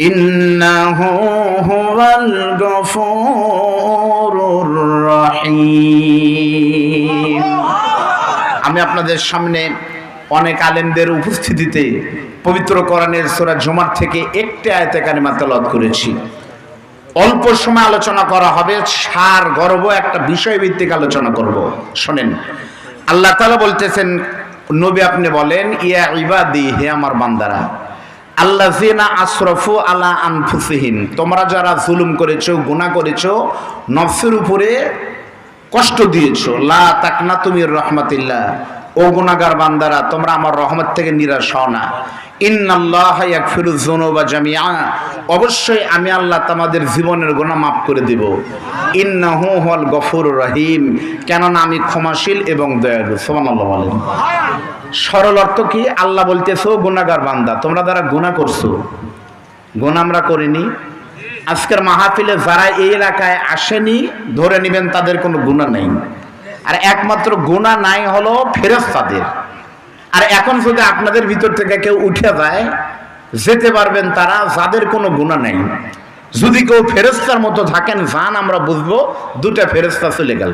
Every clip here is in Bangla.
إنه هو الغفور الرحيم আমি আপনাদের সামনে অনেক আলেমদের উপস্থিতিতে পবিত্র কোরআনের সূরা জুমার থেকে একটি আয়াতে কারিমা তেলাওয়াত করেছি অল্প সময় আলোচনা করা হবে সার গর্ব একটা বিষয় ভিত্তিক আলোচনা করব শোনেন আল্লাহ তাআলা বলতেছেন নবী আপনি বলেন ইয়া ইবাদি হে আমার বান্দারা আল্লাযিনা আশরফু আলা আনফুসিহিম। তোমরা যারা জুলুম করেছ গুনা করেছ, নফসের উপরে কষ্ট দিয়েছ। লা তাকনা তুমি রহমাতিল্লাহ। ও গুনাহগার বান্দারা, তোমরা আমার রহমত থেকে নিরাশ হও না। জামিআ। অবশ্যই আমি আল্লাহ তোমাদের জীবনের গুনাহ মাফ করে দেব। ইন্নাহু হুয়াল গফুরুর রহিম। কেননা আমি ক্ষমাশীল এবং দয়ালু। সুবহানাল্লাহ বলেন সরল অর্থ কি? আল্লাহ বলতেছো গুনাহগার বান্দা, তোমরা যারা গুনাহ করছ, গুনাহ আমরা করিনি। আজকের মাহফিলে যারা এই এলাকায় আসেনি, ধরে নেবেন তাদের কোনো গুণা নেই। আর একমাত্র গোনা নাই হলো ফেরেস্তাদের আর এখন যদি আপনাদের ভিতর থেকে কেউ উঠে যায়, যেতে পারবেন তারা, যাদের কোনো গুণা নেই। যদি কেউ ফেরেস্তার মতো থাকেন, যান আমরা বুঝব, দুটা ফেরেস্তা চলে গেল।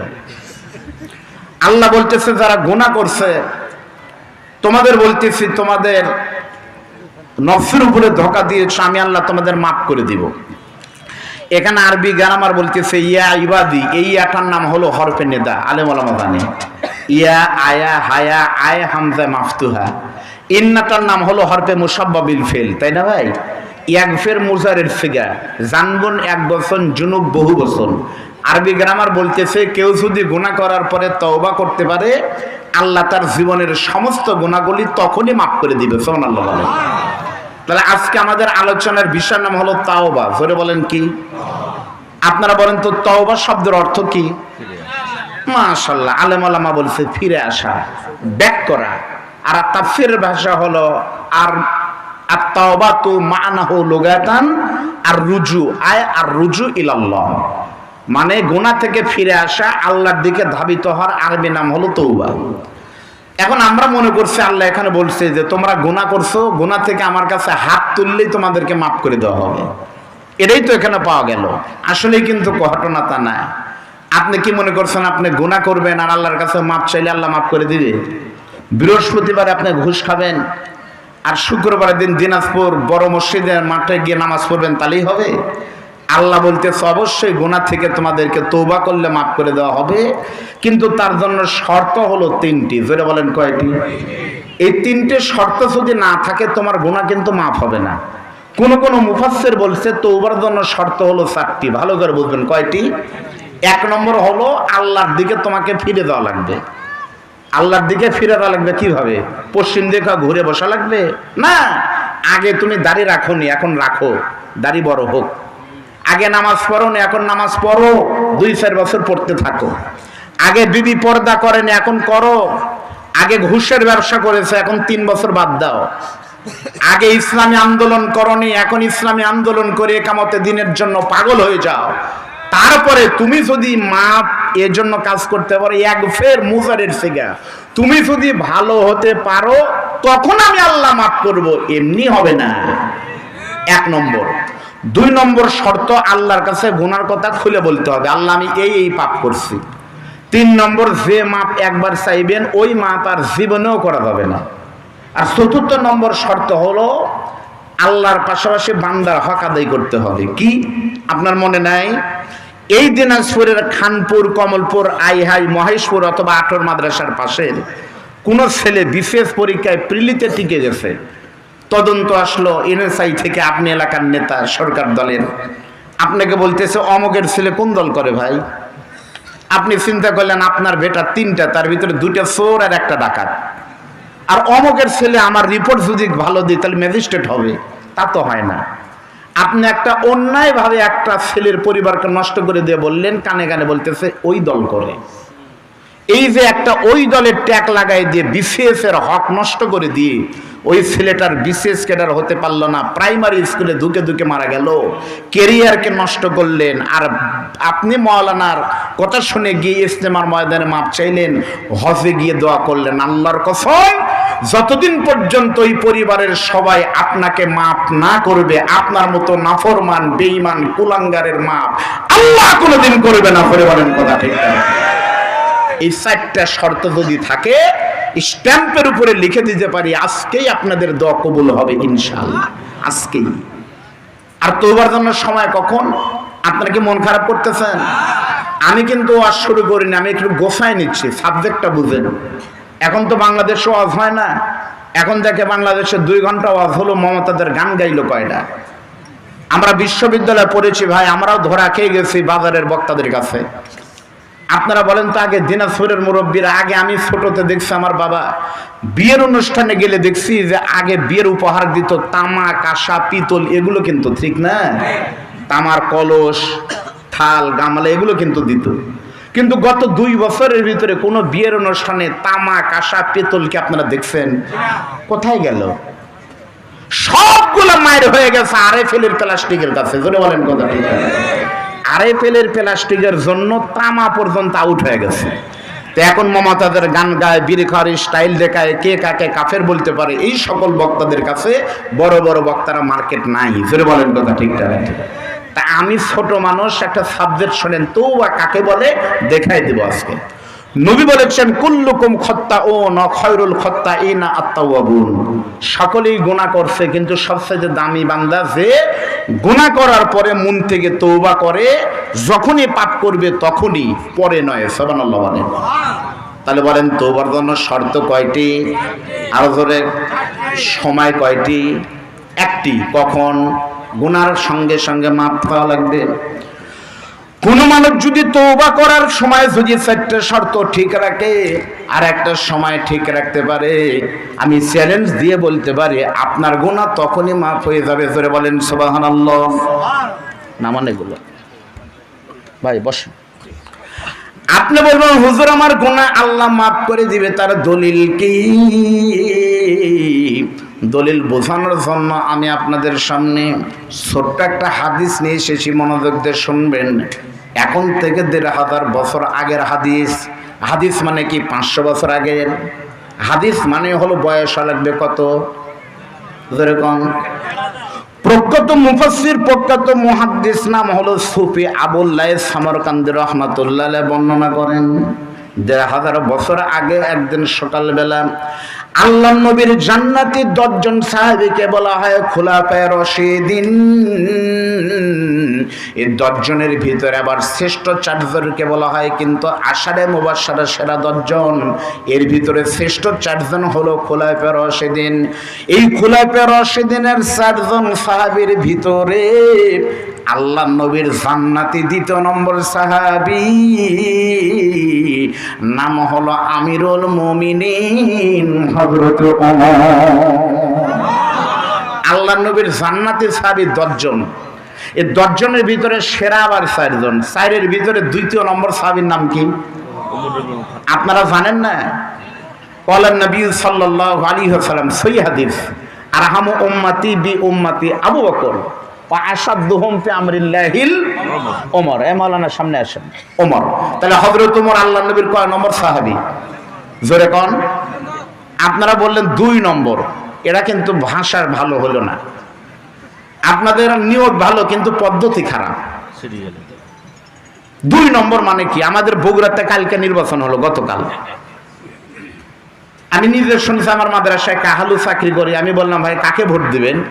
আল্লাহ বলতেছে, যারা গুণা করছে, তোমাদের বলতেছি, তোমাদের নফসের উপরে ধোকা দিয়েছ, আমি আল্লাহ তোমাদের মাফ করে দিব। এখানে আরবি গ্রামার বলতেছে, ইয়া ইবাদি এই ইয়াটার নাম হলো হরফে নেদা, আলেম আলামা জানে। ইয়া আয়া হায়া আয় হামজা মাফতুহা ইন্নাটার নাম হলো হরফে মুসাব্বাবিল ফেল, তাই না ভাই? এক ফের মুজারের ফিগা জানবন এক বছর জুনুব বহু বছর আরবি গ্রামার বলতেছে, কেউ যদি গুণা করার পরে তওবা করতে পারে, আল্লাহ তার জীবনের সমস্ত গুণাগুলি তখনই মাফ করে দিবে। সোমান আল্লাহ তাহলে আজকে আমাদের আলোচনার বিষয়ের নাম হলো তাওবা। জোরে বলেন কি? আপনারা বলেন তো তাওবা শব্দের অর্থ কি? মাশাল্লাহ আলেম আলামা বলছে ফিরে আসা, ব্যাক করা। আর তাফসির ভাষা হলো আর আর আত্তাওবা তু মানাহু লুগাতান আর রুজু, আয় আর রুজু ইলাল্লাহ। মানে গোনা থেকে ফিরে আসা, আল্লাহর দিকে ধাবিত হওয়ার আরবি নাম হলো তৌবা এখন আমরা মনে করছি আল্লাহ এখানে বলছে যে তোমরা গুণা করছ গোনা থেকে আমার কাছে হাত তুললেই তোমাদেরকে মাফ করে দেওয়া হবে। এটাই তো এখানে পাওয়া গেল। আসলেই কিন্তু ঘটনা তা না। আপনি কি মনে করছেন আপনি গুণা করবেন আর আল্লাহর কাছে মাপ চাইলে আল্লাহ মাফ করে দিবে? বৃহস্পতিবার আপনি ঘুষ খাবেন আর শুক্রবারের দিন দিনাজপুর বড় মসজিদের মাঠে গিয়ে নামাজ পড়বেন, তাহলেই হবে। আল্লাহ বলতেছে, অবশ্যই গোনা থেকে তোমাদেরকে তৌবা করলে মাফ করে দেওয়া হবে। কিন্তু তার জন্য শর্ত হলো তিনটি। যেটা বলেন কয়টি? এই তিনটে শর্ত যদি না থাকে, তোমার গোনা কিন্তু মাফ হবে না। কোন কোন মুফাসসির বলছে তৌবার জন্য শর্ত হলো চারটি। ভালো করে বুঝবেন কয়টি? এক নম্বর হলো, আল্লাহর দিকে তোমাকে ফিরে দেওয়া লাগবে। আল্লাহর দিকে ফিরে দেওয়া লাগবে কীভাবে? পশ্চিম দিকে ঘুরে বসা লাগবে? না, আগে তুমি দাড়ি রাখোনি, এখন রাখো। দাড়ি বড় হোক। আগে নামাজ পড়ো না, এখন নামাজ পড়ো। দুই, চার বছর পড়তে থাকো। আগে বিবি পর্দা করেনি এখন করো। আগে ঘুষের ব্যবসা করেছে, এখন তিন বছর বাদ দাও। আগে ইসলামী আন্দোলন করনি এখন ইসলামী আন্দোলন করে একামতে দিনের জন্য পাগল হয়ে যাও। তারপরে তুমি যদি মা এর জন্য কাজ করতে পারো, এক ফের মুজারের সিগা। তুমি যদি ভালো হতে পারো, তখন আমি আল্লাহ মাফ করব, এমনি হবে না। এক নম্বর। দুই নম্বর শর্ত আল্লাহর কাছে গুনার কথা খুলে বলতে হবে। আল্লাহ, আমি এই এই পাপ করছি। তিন নম্বর, যে মাপ একবার চাইবেন, ওই মাপ আর জীবনেও করা যাবে না। আর চতুর্থ নম্বর শর্ত হলো, আল্লাহর পাশাপাশি বান্দার হক আদায় করতে হবে। কি? আপনার মনে নাই? এই দিনাজপুরের খানপুর, কমলপুর, আইহাই, মহেশপুর অথবা আটর মাদ্রাসার পাশের কোন ছেলে বিশেষ পরীক্ষায় প্রিলিতে টিকে গেছে। তদন্ত আসলো এনএসআই থেকে আপনি এলাকার নেতা, সরকার দলের। আপনাকে বলতেছে অমকের ছেলে কোন দল করে ভাই? আপনি চিন্তা করলেন, আপনার বেটা তিনটা, তার ভিতরে দুইটা চোর আর একটা ডাকাত। আর অমকের ছেলে আমার রিপোর্ট যদি ভালো দিই তাহলে ম্যাজিস্ট্রেট হবে। তা তো হয় না। আপনি একটা অন্যায়ভাবে একটা ছেলের পরিবারকে নষ্ট করে দিয়ে বললেন, কানে কানে বলতেছে, ওই দল করে। এই যে একটা ওই দলের ট্যাগ লাগাই দিয়ে বিসিএস এর হক নষ্ট করে দিয়ে ওই ছেলেটার বিসিএস ক্যাডার হতে পারল না, প্রাইমারি স্কুলে ধুকে ধুকে মারা গেল কেরিয়ারকে নষ্ট করলেন। আর আপনি মৌলানার কথা শুনে গিয়ে ইস্তেমার ময়দানে মাপ চাইলেন, হজে গিয়ে দোয়া করলেন, আল্লাহর কসম, যতদিন পর্যন্ত ওই পরিবারের সবাই আপনাকে মাপ না করবে, আপনার মতো নাফরমান, বেঈমান, কুলাঙ্গারের মাপ, আল্লাহ কোনোদিন করবে না পরিবারের কথা ঠিক এই চারটা শর্ত যদি থাকে, স্ট্যাম্পের উপরে লিখে দিতে পারি, আজকেই আপনাদের দোয়া কবুল হবে ইনশাআল্লাহ। আজকেই। আর তোবার জন্য সময় কখন? আপনারা কি মন খারাপ করতেছেন? আমি কিন্তু ওয়াজ শুরু করিনি, আমি একটু গোসায় নিচ্ছি, সাবজেক্টটা বুঝেন। এখন তো বাংলাদেশে ওয়াজ হয় না। এখন দেখে বাংলাদেশে দুই ঘণ্টা ওয়াজ হলো, মমতাদের গান গাইলো কয়টা? আমরা বিশ্ববিদ্যালয়ে পড়েছি ভাই, আমরাও ধরা খেয়ে গেছি বাজারের বক্তাদের কাছে। আপনারা বলেন তো আগে দিনাজপুরের মুরব্বীরা, আগে আমি ছোটতে দেখছি আমার বাবা। বিয়ের অনুষ্ঠানে গেলে দেখছি যে আগে বিয়ের উপহার দিত তামা, কাঁসা, পিতল, এগুলো কিন্তু ঠিক না? তামার কলস, থাল, গামলা, এগুলো কিন্তু দিত। কিন্তু গত দুই বছরের ভিতরে কোনো বিয়ের অনুষ্ঠানে তামা, কাঁসা, পিতল কি আপনারা দেখছেন? কোথায় গেল? সবগুলো মায়ের হয়ে গেছে আরে ফেলের প্লাস্টিকের কাছে বলেন কথা ঠিক আরএফএলের প্লাস্টিকের জন্য তামা পর্যন্ত আউট হয়ে গেছে। তো এখন মমতাদের গান গায় বিরিখার স্টাইল দেখায়, কে কাকে কাফের বলতে পারে, এই সকল বক্তাদের কাছে বড় বড় বক্তারা মার্কেট নাই। জোরে বলেন কথা ঠিকঠাক তা আমি ছোট মানুষ, একটা সাবজেক্ট শোনেন তো বা কাকে বলে? দেখাই দেবো আজকে। নবী বলেছেন, কুল্লুকুম খত্তা ও ন খয়রুল খত্তা ই না আত্মাবুন সকলেই গুণা করছে, কিন্তু সবচেয়ে দামি বান্দা যে গুণা করার পরে মন থেকে তৌবা করে, যখনই পাপ করবে তখনই পরে নয় সবানাল্লাহ বলেন তাহলে বলেন তৌবার জন্য শর্ত কয়টি? আরও ধরে সময় কয়টি? একটি, কখন? গুনার সঙ্গে সঙ্গে মাপ খাওয়া লাগবে। কোন মানুষ যদি তৌবা করার সময় যদি চারটে শর্ত ঠিক রাখে, আর একটা সময় ঠিক রাখতে পারে, আমি চ্যালেঞ্জ দিয়ে বলতে পারি, আপনার গুণা তখনই মাফ হয়ে যাবে, জোরে বলেন সোবাহান না মানে এগুলো। ভাই বস আপনি বলবেন, হুজুর, আমার গোনা আল্লাহ মাফ করে দিবে, তার দলিল কি? দলিল বোঝানোর জন্য আমি আপনাদের সামনে ছোট্ট একটা হাদিস নিয়ে এসেছি, মনোযোগ দিয়ে শুনবেন। এখন থেকে দেড় হাজার বছর আগের হাদিস। হাদিস মানে কি? পাঁচশো বছর আগের হাদিস মানে হলো বয়স লাগবে কত? যেরকম, প্রখ্যাত মুফাসির প্রখ্যাত মুহাদ্দিস নাম হলো সুফি আবুল্লাহ সামরকান্দি রহমাতুল্লাহ বর্ণনা করেন। দেড় হাজার বছর আগে একদিন সকালবেলা আল্লাহ নবীর জান্নাতি দশজন সাহাবিকে বলা হয় খোলা পায় রশিদিন। এই দশজনের ভিতরে আবার শ্রেষ্ঠ চারজনকে বলা হয় কিন্তু আষাঢ়ে মুবাসারা সেরা দশজন। এর ভিতরে শ্রেষ্ঠ চারজন হলো খোলায় পে রশিদিন। এই খোলায় পে রশিদিনের চারজন সাহাবির ভিতরে আল্লাহ নবীর জান্নাতি দ্বিতীয় নম্বর সাহাবি। নাম হলো আমিরুল মুমিনিন, হযরত আল্লাহ নবীর জান্নাতি সাহাবি দশজন। এই দশজনের ভিতরে সেরা আবার চারজন। চারের ভিতরে দ্বিতীয় নম্বর সাহাবির নাম কি? আপনারা জানেন না? কলান নবী সাল্লাল্লাহু আলাইহি ওয়াসাল্লাম সই হাদিস। আরহামু উম্মতি বি উম্মতি আবু বকর। আপনারা বললেন দুই নম্বর। এরা কিন্তু ভাষার ভালো হলো না। আপনাদের নিয়োগ ভালো, কিন্তু পদ্ধতি খারাপ। দুই নম্বর মানে কি? আমাদের বগুড়াতে কালকে নির্বাচন হলো গতকাল। আমি নিজে শুনছি আমার মাদ্রাসায় কাহালু চাকরি করি। আমি বললাম, ভাই, কাকে ভোট দিবেন?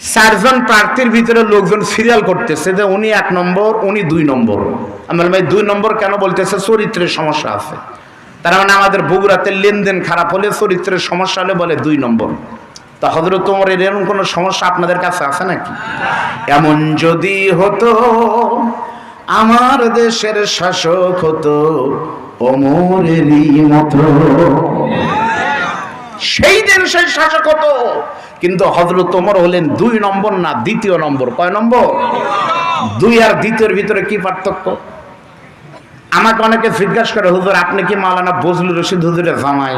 চারজন প্রার্থীর ভিতরে লোকজন সিরিয়াল করতেছে যে উনি এক নম্বর, উনি দুই নম্বর। আমি বললাম ভাই, দুই নম্বর কেন বলতেছে? চরিত্রের সমস্যা আছে। তার মানে আমাদের বগুড়াতে লেনদেন খারাপ হলে চরিত্রের সমস্যা হলে বলে দুই নম্বর। তা হজরত তোমার এরকম কোনো সমস্যা আপনাদের কাছে আছে নাকি? এমন যদি হতো, আমার দেশের শাসক হতো অমরেরই মতো। সেই দিন সেই শাসক হতো। কিন্তু হজরত তোমর হলেন দুই নম্বর না দ্বিতীয় নম্বর? কয় নম্বর? দুই আর দ্বিতীয়র ভিতরে কি পার্থক্য? আমাকে অনেকে জিজ্ঞাসা করে, হুজুর, আপনি কি মাওলানা বজলুর রশিদ হুজুরের জামাই?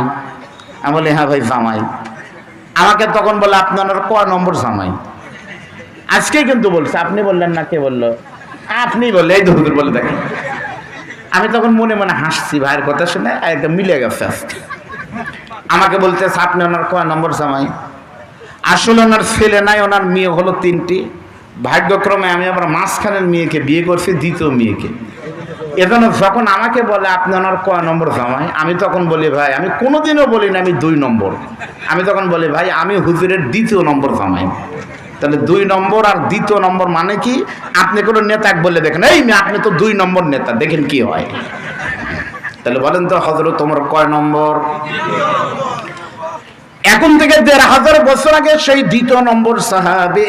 আমি বলি হ্যাঁ ভাই, জামাই। আমাকে তখন বলে, আপনার কয় নম্বর জামাই? আজকে কিন্তু বলছে, আপনি বললেন না, কে বলল? আপনি বললে এই হুজুর বলে দেখেন। আমি তখন মনে মনে হাসছি, ভাইয়ের কথা শুনে একটা মিলে গেছে আজকে। আমাকে বলতেছে, আপনি ওনার কয় নম্বর জামাই? আসলে ওনার ছেলে নাই, ওনার মেয়ে হলো তিনটি। ভাগ্যক্রমে আমি আমার মাঝখানের মেয়েকে বিয়ে করছি, দ্বিতীয় মেয়েকে। এজন্য যখন আমাকে বলে, আপনি ওনার কয় নম্বর জামাই? আমি তখন বলি, ভাই, আমি কোনোদিনও বলি না আমি দুই নম্বর। আমি তখন বলি, ভাই, আমি হুজুরের দ্বিতীয় নম্বর জামাই। তাহলে দুই নম্বর আর দ্বিতীয় নম্বর মানে কি? আপনি কোনো নেতা বলে দেখেন, এই আপনি তো দুই নম্বর নেতা, দেখেন কি হয়? তাহলে বলেন তো হজরত তোমার কয় নম্বর? এখন থেকে দেড় হাজার বছর আগে সেই দ্বিতীয় নম্বর সাহাবে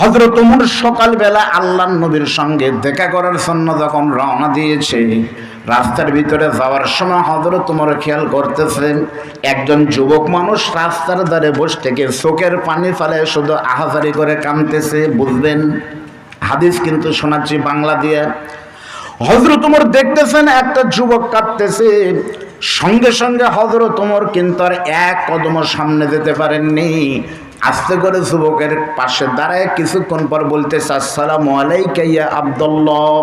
হজরত উমর সকালবেলা আল্লাহ নবীর সঙ্গে দেখা করার জন্য যখন রওনা দিয়েছে, রাস্তার ভিতরে যাওয়ার সময় হজরত উমর খেয়াল করতেছেন একজন যুবক মানুষ রাস্তার ধারে বসে থেকে চোখের পানি ফেলে শুধু আহাজারি করে কামতেছে বুঝবেন? হাদিস কিন্তু শোনাচ্ছি বাংলা দিয়ে। হজরত উমর দেখতেছেন, একটা যুবক কাঁদতেছে। সঙ্গে সঙ্গে হজরত উমর কিন্তু আর এক কদম সামনে যেতে পারেননি। আস্তে করে যুবকের পাশে দাঁড়ায়, কিছুক্ষণ পর বলতেছে, আসসালামু আলাইকা ইয়া আব্দুল্লাহ।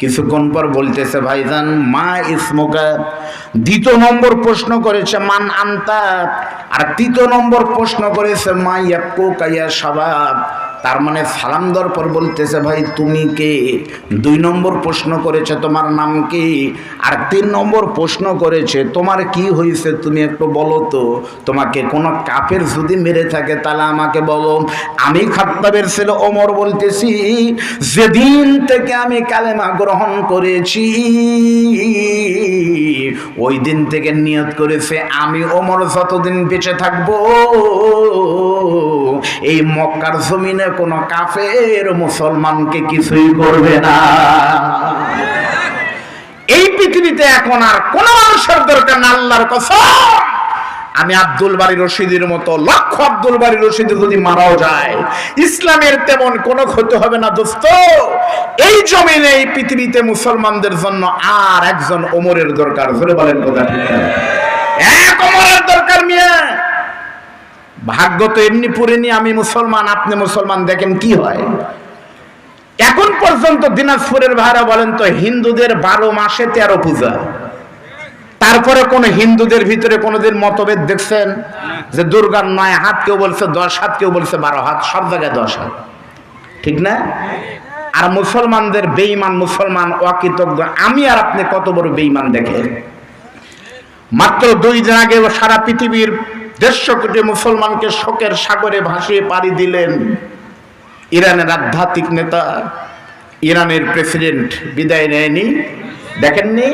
কিছুক্ষণ পর বলতেছে, ভাইজান, মা ইসমুকা। দ্বিতীয় নম্বর প্রশ্ন করেছে, মান আন্তা? আর তৃতীয় নম্বর প্রশ্ন করেছে, মা ইয়াক্কু কাইয়া সাবাব তার মানে সালাম দেওয়ার পর বলতেছে, ভাই, তুমি কে? দুই নম্বর প্রশ্ন করেছে, তোমার নাম কি? আর তিন নম্বর প্রশ্ন করেছে, তোমার কি হয়েছে তুমি একটু বলো তো? তোমাকে কোনো কাপের যদি মেরে থাকে তাহলে আমাকে বলো। আমি খাত্তাবের ছেলে ওমর বলতেছি, যেদিন থেকে আমি কালেমা গ্রহণ করেছি, ওই দিন থেকে নিয়ত করেছে আমি ওমর যতদিন বেঁচে থাকব। এই মক্কার জমিনে কোনো কাফের মুসলমানকে কিছুই করবে না। এই পৃথিবীতে এখন আর কোন মানুষের দরকার না, আল্লাহর কসম। আমি আব্দুল বাড়ি রশিদের মতো, লক্ষ আব্দুল বাড়ি রশিদ যদি মারাও যায়, ইসলামের তেমন কোনো ক্ষতি হবে না দোস্ত। এই জমিনে, এই পৃথিবীতে মুসলমানদের জন্য আর একজন ওমরের দরকার। ধরে বলেন কথা এক ওমরের দরকার মিয়া। ভাগ্য তো এমনি পুরেনি, আমি মুসলমান, আপনি মুসলমান, দেখেন কি হয়। এখন পর্যন্ত দিনাজপুরের ভাইরা বলেন তো, হিন্দুদের বারো মাসে তেরো পূজা। তারপরে কোন হিন্দুদের ভিতরে কোনোদিন মতভেদ দেখছেন? যে দুর্গার নয় হাত, কেউ বলছে দশ হাত, কেউ বলছে বারো হাত, সব জায়গায় দশ হাত। ঠিক না? আর মুসলমানদের বেঈমান মুসলমান, অকৃতজ্ঞ, আমি আর আপনি কত বড় বেঈমান দেখেন? মাত্র দুই দিন আগে সারা পৃথিবীর দেড়শো কোটি মুসলমানকে শোকের সাগরে ভাসিয়ে পাড়ি দিলেন ইরানের আধ্যাত্মিক নেতা, ইরানের প্রেসিডেন্ট বিদায় নেয়নি। দেখেননি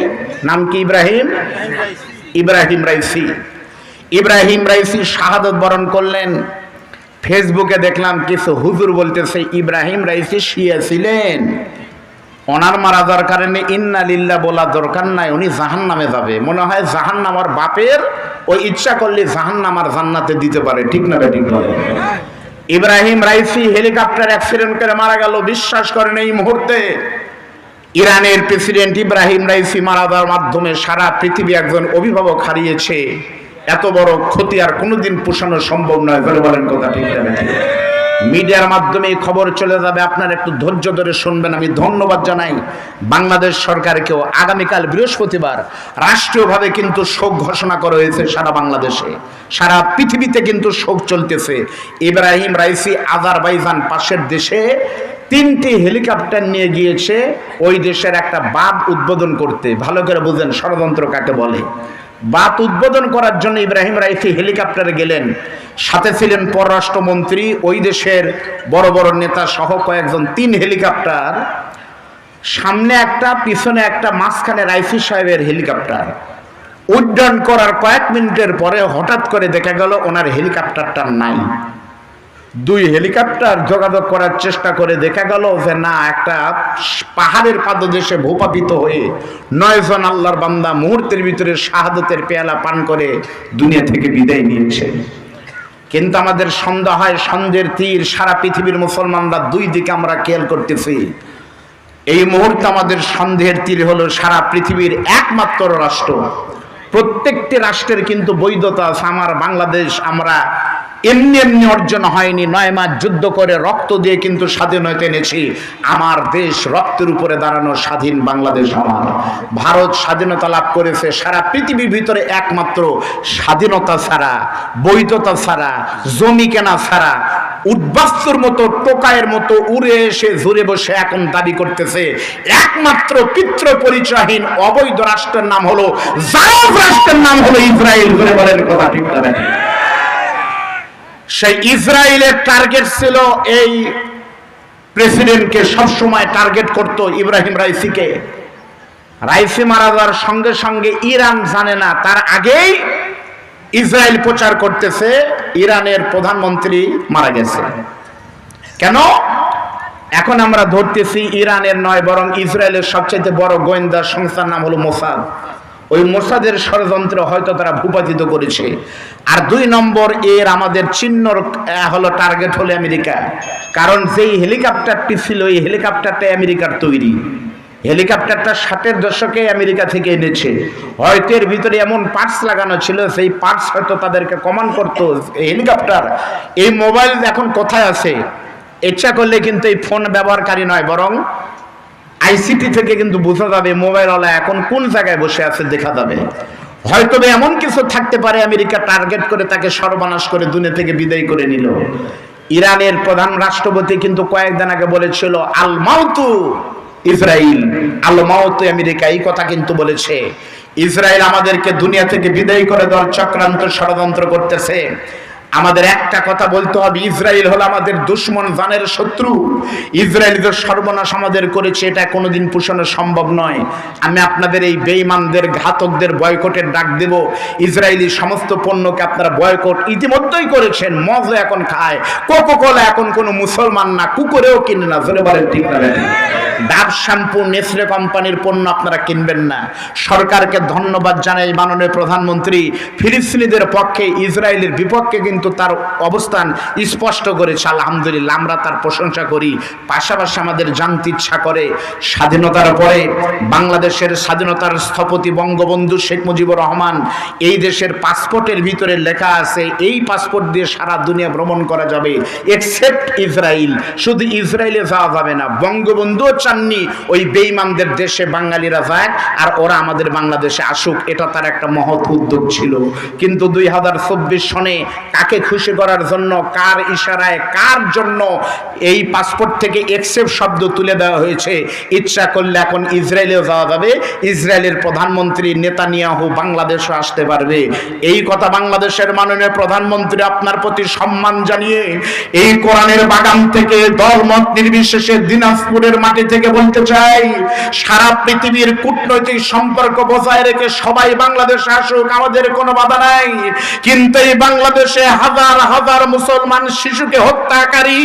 নাম কি Ebrahim? Ebrahim Raisi. Ebrahim Raisi শাহাদত বরণ করলেন। ফেসবুকে দেখলাম কিছু হুজুর বলতেছে, ইব্রাহিম রাইসি শিয়া ছিলেন। ওনার মারা দরকার নেই ইন্না লিল্লা বলা দরকার নাই, উনি জাহান নামে যাবে। মনে হয় জাহান নামার বাপের ওই ইচ্ছা করলে জাহান নামার জান্নাতে দিতে পারে। ঠিক না ঠিক নয় ইব্রাহিম রাইসি হেলিকপ্টার অ্যাক্সিডেন্ট করে মারা গেল, বিশ্বাস করেন এই মুহূর্তে। ইরানের প্রেসিডেন্ট ইব্রাহিম রাইসি মারা যাওয়ার মাধ্যমে সারা পৃথিবী একজন অভিভাবক হারিয়েছে। এত বড় ক্ষতি আর কোনোদিন পোষানো সম্ভব নয় বলে বলেন কথা ঠিক না? মিডিয়ার মাধ্যমে খবর চলে যাবে। আপনার একটু ধৈর্য ধরে শুনবেন, আমি ধন্যবাদ জানাই। বাংলাদেশ সরকারকেও আগামীকাল বৃহস্পতিবার রাষ্ট্রীয়ভাবে কিন্তু শোক ঘোষণা করা হয়েছে সারা বাংলাদেশে। সারা পৃথিবীতে কিন্তু শোক চলতেছে। ইব্রাহিম রাইসি আজারবাইজান পাশের দেশে তিনটি হেলিকপ্টার নিয়ে গিয়েছে। ওই দেশের একটা বাঁধ উদ্বোধন করতে। ভালো করে বুঝেন ষড়যন্ত্র কাকে বলে। বাত উদ্বোধন করার জন্য ইব্রাহিম রাইসি হেলিকপ্টারে গেলেন। সাথে ছিলেন পররাষ্ট্রমন্ত্রী, ওই দেশের বড় বড় নেতা সহ কয়েকজন। তিন হেলিকপ্টার, সামনে একটা, পিছনে একটা, মাঝখানে রাইসি সাহেবের হেলিকপ্টার। উড্ডয়ন করার কয়েক মিনিটের পরে হঠাৎ করে দেখা গেল ওনার হেলিকপ্টারটা নাই। দুই হেলিকপ্টার যোগাযোগ করার চেষ্টা করে দেখা গেল যে না, একটা পাহাড়ের পাদদেশে ভূপাপিত হয়ে নয়জন আল্লাহর বান্দা মুহূর্তের ভিতরে শাহাদতের পেয়ালা পান করে দুনিয়া থেকে বিদায় নিয়েছে। কিন্তু আমাদের সন্ধ্যা হয় সন্ধ্যের তীর সারা পৃথিবীর মুসলমানরা দুই দিকে আমরা খেয়াল করতেছি। এই মুহূর্তে আমাদের সন্দেহের তীর হলো সারা পৃথিবীর একমাত্র রাষ্ট্র। প্রত্যেকটি রাষ্ট্রের কিন্তু বৈধতা আছে। আমার বাংলাদেশ, আমরা এমনি এমনি অর্জন হয়নি। নয় মাস যুদ্ধ করে রক্ত দিয়ে কিন্তু স্বাধীনতা এনেছি। আমার দেশ রক্তের উপরে দাঁড়ানো স্বাধীন বাংলাদেশ আমার। ভারত স্বাধীনতা লাভ করেছে সারা পৃথিবীর ভিতরে একমাত্র স্বাধীনতা ছাড়া, বৈধতা ছাড়া, জমি কেনা ছাড়া, উদ্বাস্তুর মতো টোকায়ের মতো উড়ে এসে জুড়ে বসে এখন দাবি করতেছে। একমাত্র পিত্র পরিচয়হীন অবৈধ রাষ্ট্রের নাম হলো জায়দ রাষ্ট্রের নাম হলো ইসরায়েল। করে বলেন, কথা ঠিক না? সেই ইসরায়েলের টার্গেট ছিল এই প্রেসিডেন্টকে সবসময় টার্গেট করত ইব্রাহিম রাইসিকে। রাইসি মারা যাওয়ার সঙ্গে সঙ্গে ইরান জানে না, তার আগেই ইসরায়েল প্রচার করতেছে, ইরানের প্রধানমন্ত্রী মারা গেছে। কেন? এখন আমরা ধরতেছি ইরানের নয়, বরং ইসরায়েলের সবচেয়ে বড় গোয়েন্দা সংস্থার নাম হলো মোসাদ। ওই মোসাদের ষড়যন্ত্র হয়তো তারা ভূপাতিত করেছে। আর দুই নম্বর এর আমাদের চিহ্নর হলো টার্গেট হলো আমেরিকা। কারণ যেই হেলিকপ্টারটি ছিল, এই হেলিকপ্টারটা আমেরিকার তৈরি। হেলিকপ্টারটা ষাটের দশকে আমেরিকা থেকে এনেছে। হয়তো এর ভিতরে এমন পার্টস লাগানো ছিল, সেই পার্টস হয়তো তাদেরকে কমান করতো হেলিকপ্টার, এই মোবাইল এখন কোথায় আছে? ইচ্ছা করলে কিন্তু এই ফোন ব্যবহারকারী নয়, বরং আইসিটি থেকে কিন্তু বোঝা যাবে মোবাইলওয়ালা এখন কোন জায়গায় বসে আছে দেখা যাবে। হয়তো এমন কিছু থাকতে পারে আমেরিকা টার্গেট করে তাকে সর্বনাশ করে দুনিয়া থেকে বিদায় করে নিল। ইরানের প্রধান রাষ্ট্রপতি কিন্তু কয়েকদিন আগে বলেছিল, আল মাউতু ইসরায়েল আল মাউতু আমেরিকা, এই কথা কিন্তু বলেছে। ইসরায়েল আমাদেরকে দুনিয়া থেকে বিদায় করে দেওয়ার চক্রান্ত ষড়যন্ত্র করতেছে। আমাদের একটা কথা বলতে হবে ইসরায়েল হলো আমাদের দুশ্মন জানের শত্রু। ইসরায়েল যে সর্বনাশ আমাদের করেছে, এটা কোনোদিন পোষণে সম্ভব নয়। আমি আপনাদের এই বেঈমানদের, ঘাতকদের বয়কটের ডাক দেব। ইসরায়েলি সমস্ত পণ্যকে আপনারা বয়কট ইতিমধ্যেই করেছেন মজা এখন খায় কোকো কোলা এখন কোনো মুসলমান না, কুকুরেও কিনে না ধরে বলেন ঠিক না? ডাব শ্যাম্পু নেসলে কোম্পানির পণ্য আপনারা কিনবেন না। সরকারকে ধন্যবাদ জানাই মাননীয় প্রধানমন্ত্রী। ফিলিস্তিনিদের পক্ষে, ইসরায়েলের বিপক্ষে কিন্তু তার অবস্থান স্পষ্ট করেছে। আলহামদুলিল্লাহ, আমরা তার প্রশংসা করি। পাশাপাশি আমাদের জানতে ইচ্ছা করে স্বাধীনতার পরে বাংলাদেশের স্বাধীনতার স্থপতি বঙ্গবন্ধু শেখ মুজিবুর রহমান, এই দেশের পাসপোর্টের ভিতরে লেখা আছে, এই পাসপোর্ট দিয়ে সারা দুনিয়া ভ্রমণ করা যাবে এক্সেপ্ট ইসরায়েল। শুধু ইসরায়েলে যাওয়া যাবে না, বঙ্গবন্ধুও চাননি ওই বেইমানদের দেশে বাঙালিরা যাক, আর ওরা আমাদের বাংলাদেশে আসুক, এটা তার একটা মহৎ উদ্যোগ ছিল। কিন্তু দুই হাজার চব্বিশ সনে কাকে খুশি করার জন্য, কার ইশারায়, কার জন্য এই পাসপোর্ট থেকে এক্সেপ্ট শব্দ তুলে দেওয়া হয়েছে, ইচ্ছা করলে এখন ইসরায়েলেও যাওয়া যাবে। ইসরায়েলের প্রধানমন্ত্রী নেতানিয়াহু বাংলাদেশও আসতে পারবে। এই কথা বাংলাদেশের মাননীয় প্রধানমন্ত্রী আপনার প্রতি সম্মান জানিয়ে, এই কোরআনের বাগান থেকে দলমত নির্বিশেষে দিনাজপুরের মাটি থেকে বলতে চাই, সারা পৃথিবীর কূটনৈতিক সম্পর্ক বজায় রেখে সবাই বাংলাদেশে আসুক, আমাদের কোনো বাধা নাই। কিন্তু এই বাংলাদেশে হাজার হাজার মুসলমান শিশুকে হত্যাকারী,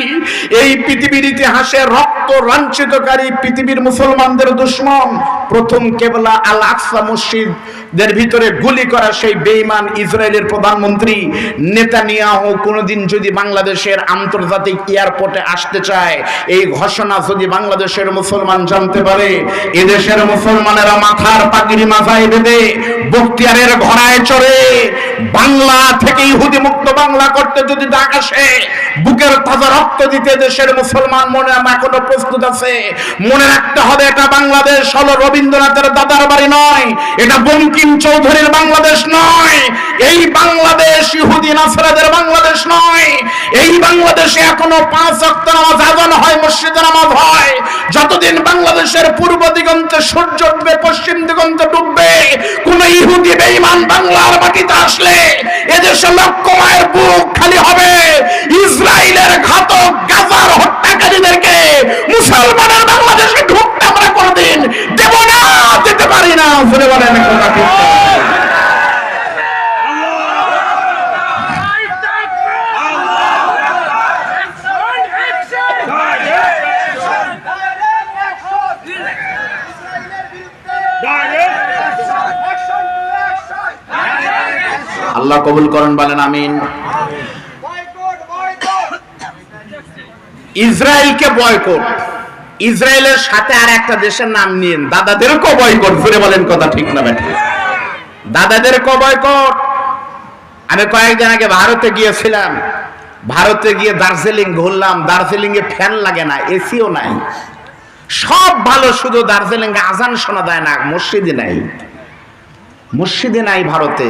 এই পৃথিবীর ইতিহাসে রক্ত লাঞ্ছিতকারী পৃথিবীর মুসলমানদের দুশ্মন। প্রথম কেবলা আল আকসা মসজিদের ভিতরে গুলি করা সেই বেঈমান ইসরায়েলের প্রধানমন্ত্রী নেতানিয়াহু কোনোদিন যদি বাংলাদেশের আন্তর্জাতিক এয়ারপোর্টে আসতে চায়, এই ঘোষণা যদি বাংলাদেশের মুসলমান জানতে পারে, এদেশের মুসলমানেরা মাথার পাগড়ি মাথায় বেঁধে বক্তিয়ারের ঘোড়ায় চড়ে বাংলা থেকে ইহুদি মুক্ত বাংলা করতে যদি ডাক আসে, বুকের তাজা রক্ত দিতে দেশের মুসলমান মনে এখনও প্রস্তুত আছে? মনে রাখতে হবে এটা বাংলাদেশ হলো রবীন্দ্রনাথের দাদার বাড়ি নয়, এটা বঙ্কিম চৌধুরীর বাংলাদেশ নয়, এই বাংলাদেশ ইহুদি নাসরাদের বাংলাদেশ নয়, এই বাংলাদেশে এখনও পাঁচ অক্ট নামাজ আজান হয়, মসজিদে নামাজ হয়। যতদিন বাংলাদেশের পূর্ব দিগন্তে সূর্য উঠবে, পশ্চিম দিগন্তে ডুববে, কোন ইহুদি বেঈমান বাংলার মাটিতে আসলে এদেশে লক্ষ মায়ের বুক খালি হবে। ইসরায়েলের ঘাতক গাজার হত্যাকারীদেরকে মুসলমানের বাংলাদেশে ঢুকতে আমরা কোনদিন পারি না জোরে বলেন কথা আল্লাহ কবুল করেন বলেন আমিন। ইসরায়েলকে বয়কট ইসরায়েলের সাথে আর একটা দেশের নাম নিন দাদাদেরকেও বয়কট ফিরে বলেন কথা ঠিক না বেটা দাদাদেরকেও বয়কট আমি কয়েকদিন আগে ভারতে গিয়েছিলাম। ভারতে গিয়ে দার্জিলিং ঘুরলাম। দার্জিলিং এ ফ্যান লাগে না এসিও নাই। সব ভালো শুধু দার্জিলিং এ আজান শোনা যায় না মসজিদে নাই। মসজিদে নাই ভারতে।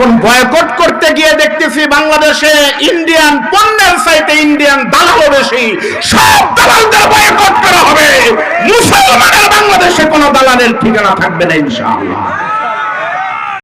এখন বয়কট করতে গিয়ে দেখতেছি বাংলাদেশে ইন্ডিয়ান পণ্যের চাইতে ইন্ডিয়ান দালালও বেশি। সব দালালদের বয়কট করা হবে। মুসলমানের বাংলাদেশে কোনো দালালের ঠিকানা থাকবে না ইনশাআল্লাহ।